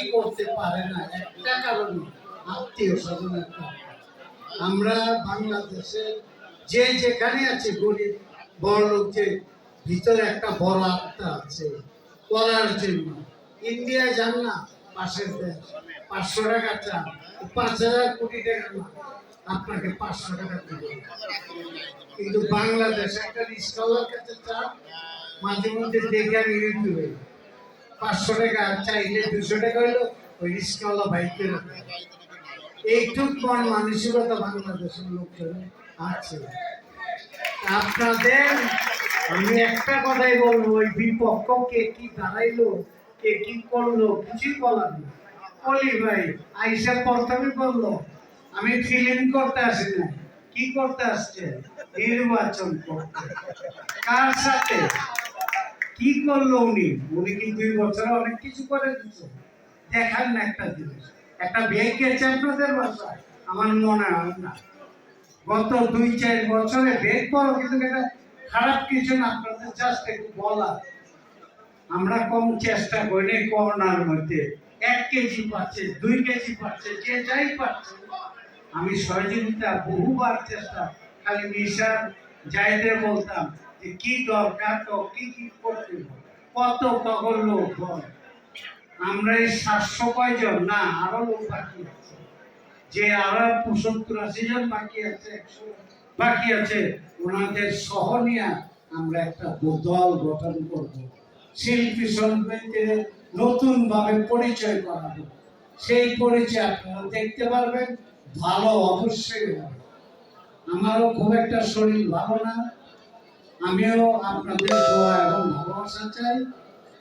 কি করতে পারে না, একটা কারণে আত্মীয় স্বজনের আমরা বাংলাদেশে যে যেখানে আছে, গরিব, বড় লোক যে, ভিতরে একটা বড় আত্মা আছে, করার জন্য। ইন্ডিয়ায় যান না, পাশের দেশ। পাঁচশো টাকা চান পাঁচ হাজার কোটি টাকা না, আপনাকে পাঁচশো টাকা দেবে। কিন্তু বাংলাদেশ একটা রিস্কাওয়ালার কাছে চান, মাঝে মধ্যে দেখে আমি ইউটিউবে। পাঁচশো টাকা চাইলে দুশো টাকা হইল, ওই বাইকে এইটুক মন মানসিকতা বাংলাদেশের লোকজন আছে। আপনাদের, আমি একটা কথাই বলব, ওই বিপক্ষ কে কি দাঁড়াইলো, কে কি করল, কিছুই বলার না বলি ভাই, আইসা প্রথমে বলল, আমি ফিল্ম করতে আসি না কি করতে আসছে? নির্বাচন করতে। কার সাথে? করল উনি উনি কি দুই বছরে অনেক কিছু করে না একটা জিনিস। একটা বাসায় আমার মনে হয় না। গত দুই, চার বছরে কিন্তু এটা খারাপ কিছু না, আপনাদের জাস্ট একটু বলা আমরা কম চেষ্টা করি করোনার মধ্যে। এক কেজি পাচ্ছে, দুই কেজি পাচ্ছে, যে যাই পাচ্ছে। আমি সহযোগিতা বহুবার চেষ্টা খালি মিশার যাইতে বলতাম কি দরকার তো কি কি করতে কত তখন লোক বল আমরা এই সাতশো কয়জন না, আরও লোক বাকি আছে। যে আরও পঁচাত্তর আশি জন বাকি আছে, একশো বাকি আছে, ওনাদের সহ নিয়ে আমরা একটা দল গঠন করব। শিল্পী সঙ্গীতের নতুন ভাবে পরিচয় করাবো। সেই পরিচয় আপনারা দেখতে পারবেন, ভালো অবশ্যই আমারও খুব একটা শরীর ভালো না। আমিও আপনাদের দোয়া এবং ভালোবাসা চাই।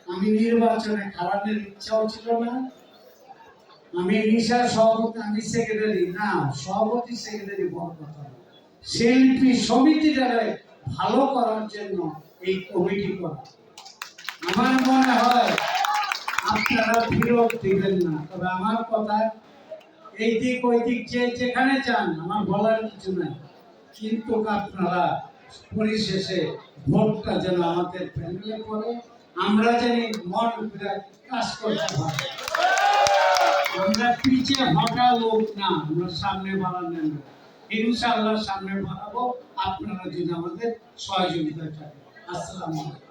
আমি নির্বাচনে খারাপের ইচ্ছাও ছিল না। আমি নিশা সভাপতি, আমি সেক্রেটারি না, সভাপতি, সেক্রেটারি বড় কথা। শিল্পী সমিতিটারে ভালো করার জন্য এই কমিটি করা। আমার মনে হয় আপনারা ফিরত দিবেন না। তবে আমার কথা এই দিক ওই দিক যে যেখানে চান আমার বলার কিছু নাই। কিন্তু আপনারা পরিশেষে ভোটটা যেন আমাদের প্যানেলে পড়ে, আমরা জানি মন করে কাজ করতে পারি। আমরা পিছিয়ে হটা লোক না, আমরা সামনে বাড়ানো ইনশাআল্লাহ সামনে বাড়াবো। আপনারা যদি আমাদের সহযোগিতা চান। আসসালামু আলাইকুম।